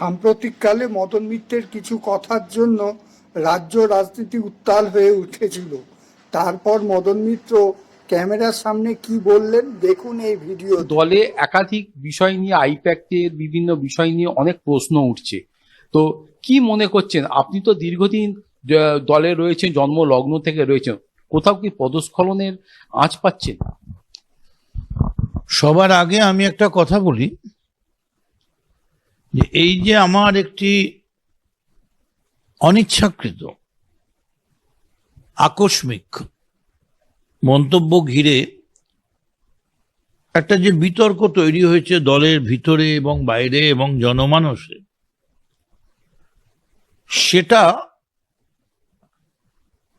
সাম্প্রতিককালে মদন মিত্রের কিছু কথার জন্য রাজ্য রাজনীতি উত্তাল হয়ে উঠেছিল। তারপর মদন মিত্র ক্যামেরার সামনে কি বললেন দেখুন এই ভিডিও। দলে একাধিক বিষয় নিয়ে আইপ্যাকের বিভিন্ন বিষয় নিয়ে অনেক প্রশ্ন উঠছে। তো কি মনে করছেন? আপনি তো দীর্ঘদিন দলে রয়েছেন জন্ম লগ্ন থেকে রয়েছেন। কোথাও কি পদস্খলনের আঁচ পাচ্ছেন? সবার আগে আমি একটা কথা বলি। যে এই যে আমার একটি অনিচ্ছাকৃত, আকস্মিক মন্তব্য ঘিরে একটা যে বিতর্ক তৈরি হয়েছে দলের ভিতরে এবং বাইরে এবং জনমানসে, সেটা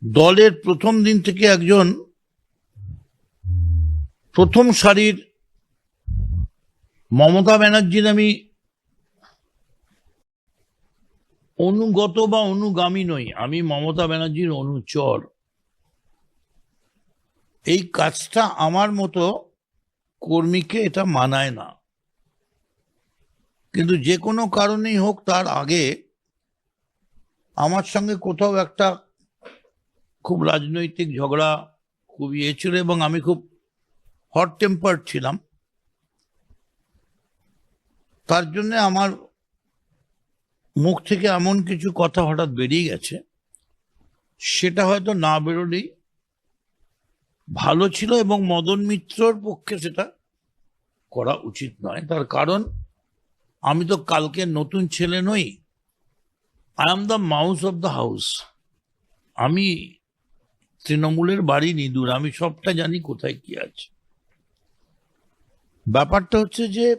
দলের প্রথম দিন থেকে একজন প্রথম সারির মমতা ব্যানার্জির আমি অনুগত বা অনুগামী নই। আমি মমতা ব্যানার্জির অনুচর। এই কাজটা আমার মতো কর্মীকে এটা মানায় না। কিন্তু যে কোনো কারণেই হোক তার আগে আমার সঙ্গে কোথাও একটা খুব রাজনৈতিক ঝগড়া খুব ইয়ে ছিল এবং আমি খুব হট টেম্পার ছিলাম। তার জন্য আমার মুখ থেকে এমন কিছু কথা হঠাৎ বেরিয়ে গেছে, সেটা হয়তো না বেরোলেই ভালো ছিল এবং মদন মিত্রর পক্ষে সেটা করা উচিত নয়। তার কারণ, আমি তো কালকে নতুন ছেলে নই। I am the mouse of the house আমি তৃণমূলের বাড়ি নিদুর আমি সবটা জানি কোথায় কি আছে। ব্যাপারটা হচ্ছে যে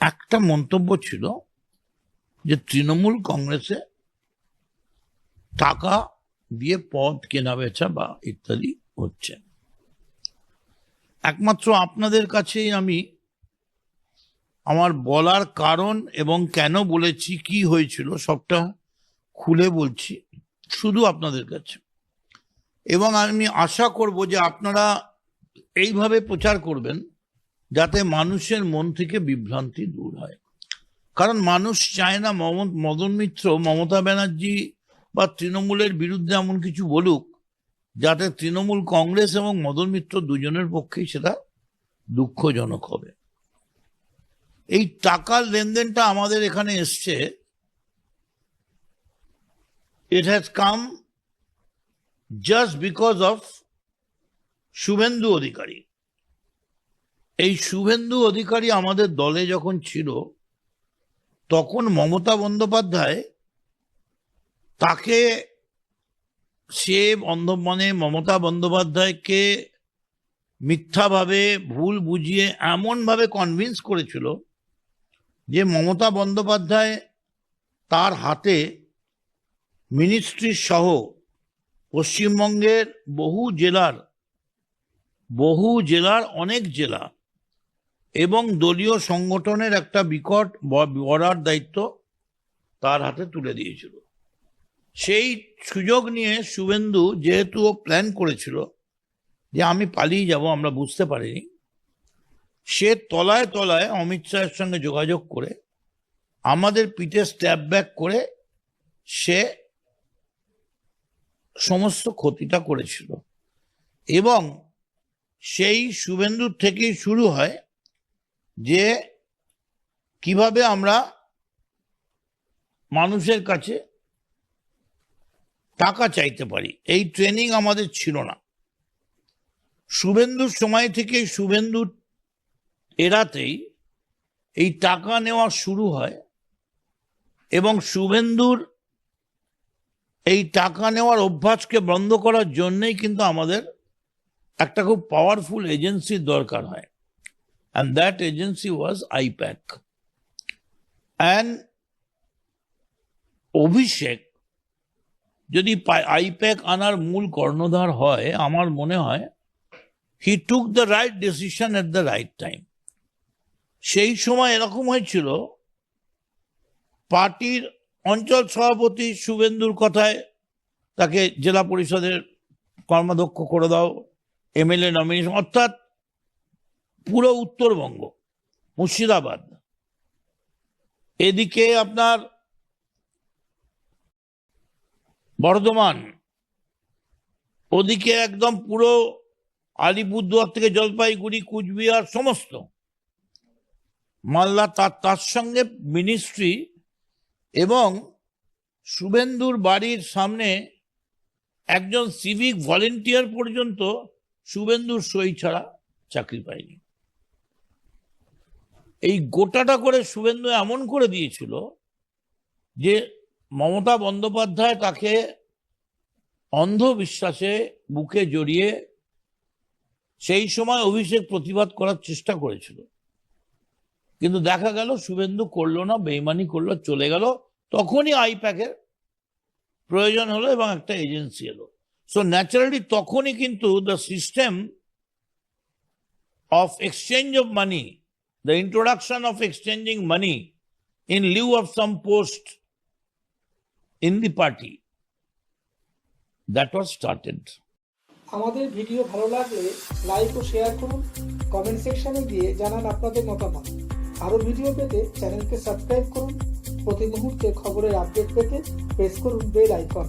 একটা মন্তব্য ছিল যে তৃণমূল কংগ্রেসে টাকা দিয়ে পদ কেনা, বেচা বা ইত্যাদি হচ্ছে। একমাত্র আপনাদের কাছেই আমি আমার বলার কারণ এবং কেন বলেছি, কি হয়েছিল সবটা খুলে বলছি শুধু আপনাদের কাছে। এবং আমি আশা করব যে আপনারা এইভাবে প্রচার করবেন যাতে মানুষের মন থেকে বিভ্রান্তি দূর হয়। কারণ মানুষ চায় না মদন মিত্র, মমতা ব্যানার্জি বা তৃণমূলের বিরুদ্ধে এমন কিছু বলুক, যাতে তৃণমূল কংগ্রেস এবং মদন মিত্র দুজনের পক্ষেই সেটা দুঃখজনক হবে। এই টাকার লেনদেনটা আমাদের এখানে এসছে। It has come just because of Suvendu Adhikari. এই শুভেন্দু অধিকারী আমাদের দলে যখন ছিল তখন মমতা বন্দ্যোপাধ্যায় তাকে সে মানে মমতা বন্দ্যোপাধ্যায়কে মিথ্যাভাবে, ভুল বুঝিয়ে এমনভাবে কনভিন্স করেছিল যে মমতা বন্দ্যোপাধ্যায় তার হাতে মিনিস্ট্রি সহ পশ্চিমবঙ্গের বহু জেলার বহু জেলার অনেক জেলা এবং দলীয় সংগঠনের একটা বিকট বড়ার দায়িত্ব তার হাতে তুলে দিয়েছিল। সেই সুযোগ নিয়ে শুভেন্দু যেহেতু ও প্ল্যান করেছিল যে আমি পালিয়ে যাব, আমরা বুঝতে পারিনি, সে তলায় তলায় অমিত শাহের সঙ্গে যোগাযোগ করে আমাদের পিঠে স্ট্যাপ ব্যাক করে সে সমস্ত ক্ষতিটা করেছিল। এবং সেই শুভেন্দুর থেকেই শুরু হয় যে কীভাবে আমরা মানুষের কাছে টাকা চাইতে পারি। এই ট্রেনিং আমাদের ছিল না। শুভেন্দুর সময় থেকে শুভেন্দুর এরাতেই এই টাকা নেওয়া শুরু হয় এবং শুভেন্দুর এই টাকা নেওয়ার অভ্যাসকে বন্ধ করার জন্যেই কিন্তু আমাদের একটা খুব পাওয়ারফুল এজেন্সির দরকার হয়। And that agency was IPAC. And অভিষেক যদি আইপ্যাক আনার মূল কর্ণধার হয়, আমার মনে হয় he took the right decision at the right time সেই সময় এরকম হয়েছিল, পার্টির অঞ্চল সভাপতি শুভেন্দুর কথায় তাকে জেলা পরিষদের কর্মাধ্যক্ষ করে দাও, এমএলএ নমিনেশন, অর্থাৎ পুরো উত্তরবঙ্গ, মুর্শিদাবাদ। এদিকে আপনার বর্ধমান, ওদিকে একদম পুরো আলিপুরদুয়ার থেকে জলপাইগুড়ি, কুচবিহার, সমস্ত। মালদা তার তার সঙ্গে মিনিস্ট্রি এবং শুভেন্দুর বাড়ির সামনে একজন সিভিক ভলেন্টিয়ার পর্যন্ত শুভেন্দুর সই ছাড়া চাকরি পায়নি। এই গোটাটা করে শুভেন্দু এমন করে দিয়েছিল যে মমতা বন্দ্যোপাধ্যায় তাকে অন্ধবিশ্বাসে বুকে জড়িয়ে সেই সময় অভিষেক প্রতিবাদ করার চেষ্টা করেছিল। কিন্তু দেখা গেল শুভেন্দু করল না বেইমানি করল চলে গেল। তখনই আইপ্যাকের প্রয়োজন হলো এবং একটা এজেন্সি এলো। সো ন্যাচারালি তখনই কিন্তু the system of exchange of money, the introduction of exchanging money in lieu of some post in the party, that was started. আমাদের ভিডিও ভালো লাগলে লাইক ও শেয়ার করুন কমেন্ট সেকশনে গিয়ে জানান আপনাদের মতামত। আরও ভিডিও পেতে চ্যানেলকে সাবস্ক্রাইব করুন। প্রতি মুহূর্তে খবরের আপডেট পেতে প্রেস করুন বেল আইকন